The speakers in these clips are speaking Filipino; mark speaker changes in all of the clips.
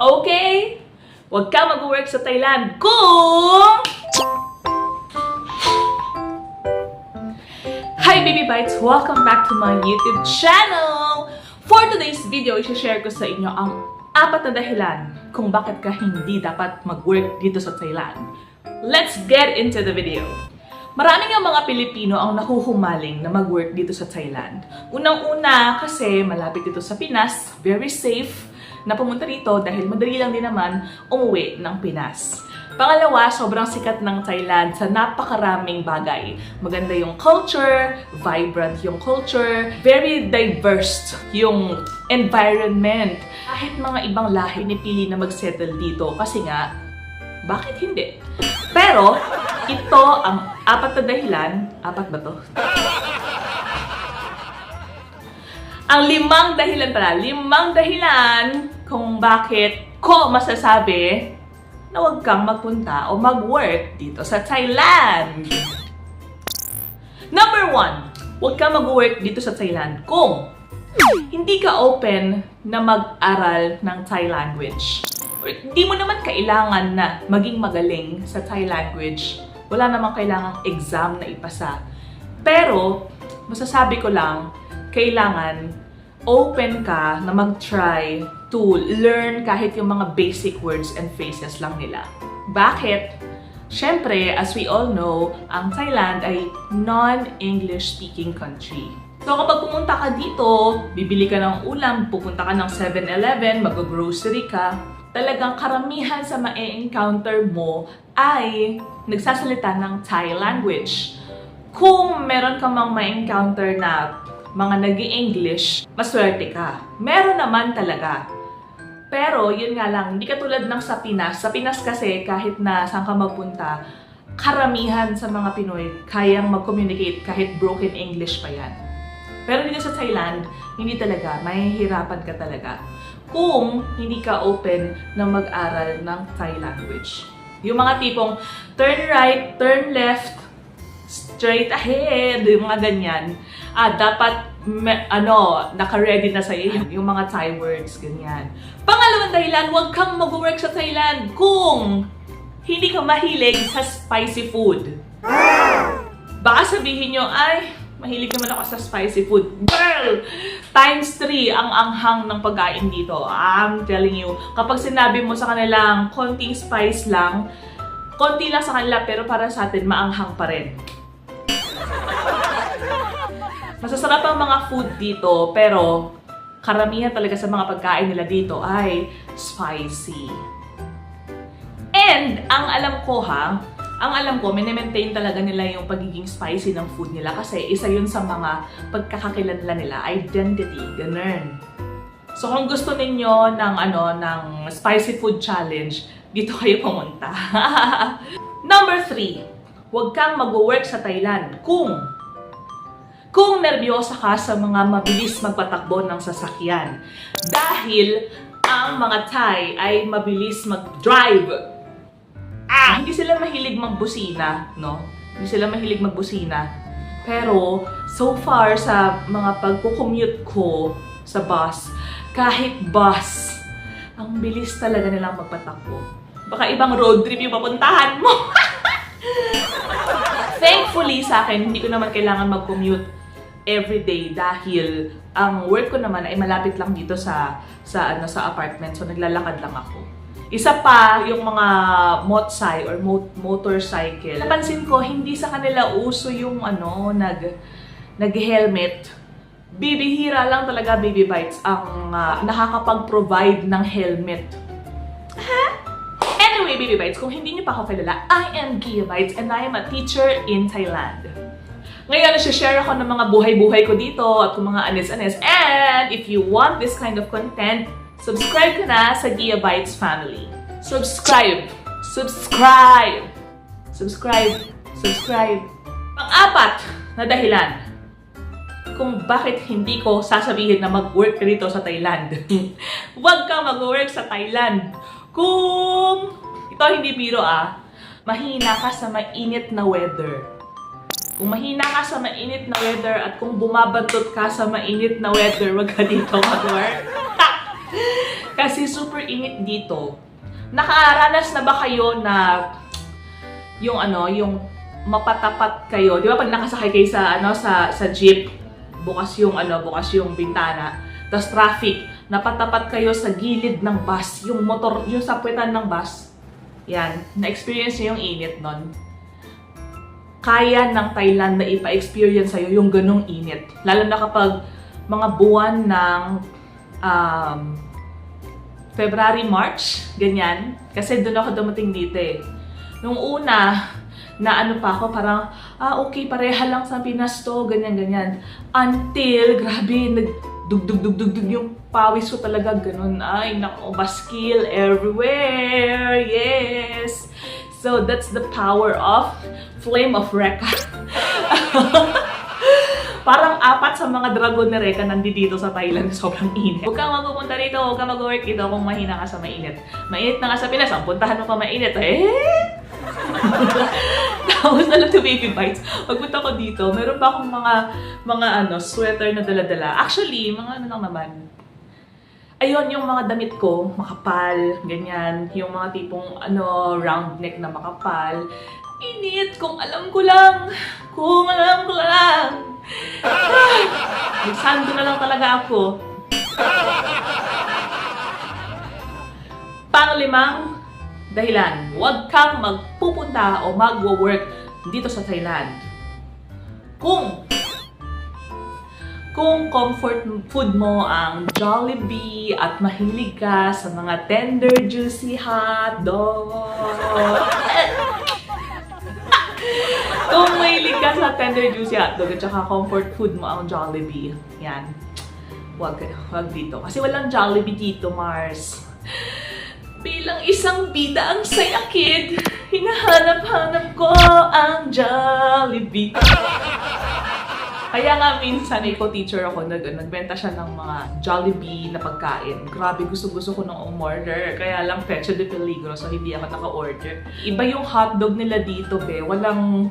Speaker 1: Okay? Huwag ka mag-work sa Thailand kung... Hi Baby Bites! Welcome back to my YouTube channel! For today's video, i-share ko sa inyo ang apat na dahilan kung bakit ka hindi dapat mag-work dito sa Thailand. Let's get into the video! Maraming ang mga Pilipino ang nahuhumaling na mag-work dito sa Thailand. Unang-una kasi malapit dito sa Pinas, very safe na pumunta dito dahil madali lang din naman umuwi ng Pinas. Pangalawa, sobrang sikat ng Thailand sa napakaraming bagay. Maganda yung culture, vibrant yung culture, very diverse yung environment. Kahit mga ibang lahi nipili na mag-settle dito kasi nga, bakit hindi? Pero, ito ang apat na dahilan. Apat ba to? ang limang dahilan pala, limang dahilan kung bakit ko masasabi na huwag kang magpunta o mag-work dito sa Thailand. Number one, huwag kang mag-work dito sa Thailand kung hindi ka open na mag-aral ng Thai language. Or, Hindi mo naman kailangan na maging magaling sa Thai language. Wala namang kailangang exam na ipasa. Pero, masasabi ko lang, kailangan open ka na mag-try to learn kahit yung mga basic words and phrases lang nila. Bakit? Siyempre, as we all know, ang Thailand ay non-English speaking country. So kapag pumunta ka dito, bibili ka ng ulam, pupunta ka ng 7-Eleven, mag-grocery ka, talagang karamihan sa ma-encounter mo ay nagsasalita ng Thai language. Kung meron ka mang ma-encounter na mga nag english maswerte ka. Meron naman talaga. Pero, yun nga lang, hindi katulad ng sa Pinas. Sa Pinas kasi, kahit na saan ka magpunta, karamihan sa mga Pinoy kayang mag-communicate kahit broken English pa yan. Pero dito sa Thailand, hindi talaga. Mahihirapan ka talaga kung hindi ka open na mag-aral ng Thai language. Yung mga tipong turn right, turn left, straight ahead, yung mga ganyan. Ah, dapat me- ano, naka-ready na sa iyo yung mga Thai words, ganyan. Pangalawang dahilan, huwag kang mag-work sa Thailand kung hindi ka mahilig sa spicy food. Baka sabihin nyo, ay, mahilig naman ako sa spicy food. Girl! Times 3 ang anghang ng pagkain dito. I'm telling you. Kapag sinabi mo sa kanilang konting spice lang, konti lang sa kanila pero para sa atin maanghang pa rin. Masasarap ang mga food dito, pero karamihan talaga sa mga pagkain nila dito ay spicy. And, ang alam ko ha, ang alam ko, minimaintain talaga nila yung pagiging spicy ng food nila kasi isa yun sa mga pagkakakilanlan nila, identity, ganun. So kung gusto ninyo ng ano ng spicy food challenge, dito kayo pumunta. Number 3, huwag kang mag-work sa Thailand kung kung nervyosa ka sa mga mabilis magpatakbo ng sasakyan. Dahil ang mga Thai ay mabilis mag-drive. Ah, hindi sila mahilig magbusina, no? Hindi sila mahilig magbusina. Pero, so far sa mga pagkukommute ko sa bus, kahit bus, ang bilis talaga nilang magpatakbo. Baka ibang road trip yung papuntahan mo. Thankfully sa akin, hindi ko naman kailangan mag-commute every day dahil ang work ko naman ay malapit lang dito sa sa ano sa apartment so naglalakad lang ako. Isa pa yung mga motsay or mo- motorcycle. Napansin ko hindi sa kanila uso yung ano nag nag-helmet. Bibihira lang talaga baby bites ang ah, nakakapag-provide ng helmet. Anyway, Baby Bites, kung hindi niyo pa ako kilala, I am Gia Bites and I am a teacher in Thailand. Ngayon, share ako ng mga buhay-buhay ko dito at kung mga anis-anis. And if you want this kind of content, subscribe ka na sa Gia Bites family. Subscribe! Subscribe! Subscribe! Subscribe! Pang-apat na dahilan kung bakit hindi ko sasabihin na mag-work ka dito sa Thailand. Huwag kang mag-work sa Thailand. Kung ito hindi biro ah, mahina ka sa mainit na weather. Kung mahina ka sa mainit na weather at kung bumabantot ka sa mainit na weather, wag ka dito mag-work. Kasi super init dito. Nakaranas na ba kayo na yung ano, yung mapatapat kayo, 'di ba pag nakasakay kayo sa ano sa sa jeep, bukas yung ano, bukas yung bintana, tapos traffic, napatapat kayo sa gilid ng bus, yung motor, yung sapwetan ng bus. Yan, na-experience niyo yung init nun. Kaya ng Thailand na ipa-experience sa'yo yung ganong init. Lalo na kapag mga buwan ng um, February, March, ganyan. Kasi doon ako dumating dito eh. Nung una, na ano pa ako, parang, ah, okay, pareha lang sa Pinas to, ganyan-ganyan. Until, grabe, nagdugdug-dug-dug yung pawis ko talaga, ganun. Ay, nako, baskil everywhere, yes! So, that's the power of Flame of Reka. Parang apat sa mga dragon ni Reka nandito sa Thailand. Sobrang init. Huwag kang magpupunta dito, huwag kang mag-work dito kung mahina ka sa mainit. Mainit na nga sa Pinas, ang puntahan mo pa mainit. Eh? Tapos alam to baby bites. Pagpunta ko dito, meron pa akong mga mga ano, sweater na dala-dala. Actually, mga ano lang naman. Ayun, yung mga damit ko, makapal, ganyan. Yung mga tipong ano, round neck na makapal. Init, kung alam ko lang. Kung alam ko lang. Ah, Nagsando na lang talaga ako. Panglimang dahilan, huwag kang magpupunta o magwo-work dito sa Thailand. Kung kung comfort food mo ang Jollibee at mahilig ka sa mga tender, juicy hotdog. kung mahilig ka sa tender, juicy hotdog at saka comfort food mo ang Jollibee, yan. Wag, wag dito. Kasi walang Jollibee dito, Mars. Bilang isang bida ang saya kid, hinahanap-hanap ko ang Jollibee. Kaya nga minsan, eco-teacher ako, nag, nagbenta siya ng mga Jollibee na pagkain. Grabe, gusto-gusto ko nung umorder. Kaya lang pecho de peligro, so hindi ako naka-order. Iba yung hotdog nila dito, be. Walang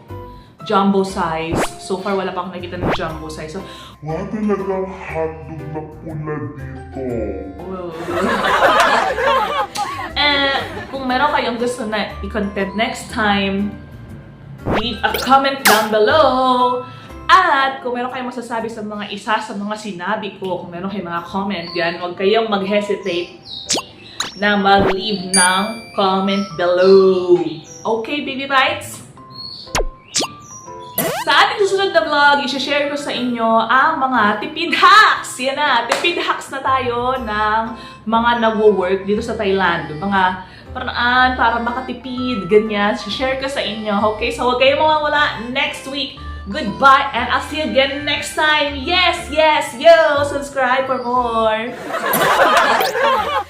Speaker 1: jumbo size. So far, wala pa akong nakita ng jumbo size. So,
Speaker 2: Wala talagang hotdog na pula dito.
Speaker 1: eh, kung meron kayong gusto na i-content next time, leave a comment down below. At kung meron kayong masasabi sa mga isa sa mga sinabi ko, kung meron kayong mga comment yan, huwag kayong mag-hesitate na mag-leave ng comment below. Okay, baby bites? Sa ating susunod na vlog, i-share ko sa inyo ang mga tipid hacks. Yan na, tipid hacks na tayo ng mga nagwo-work dito sa Thailand. Mga paraan para makatipid, ganyan. I-share ko sa inyo. Okay, so huwag kayong mawawala next week. Goodbye and I'll see you again next time. Yes, yes, yo! Subscribe for more.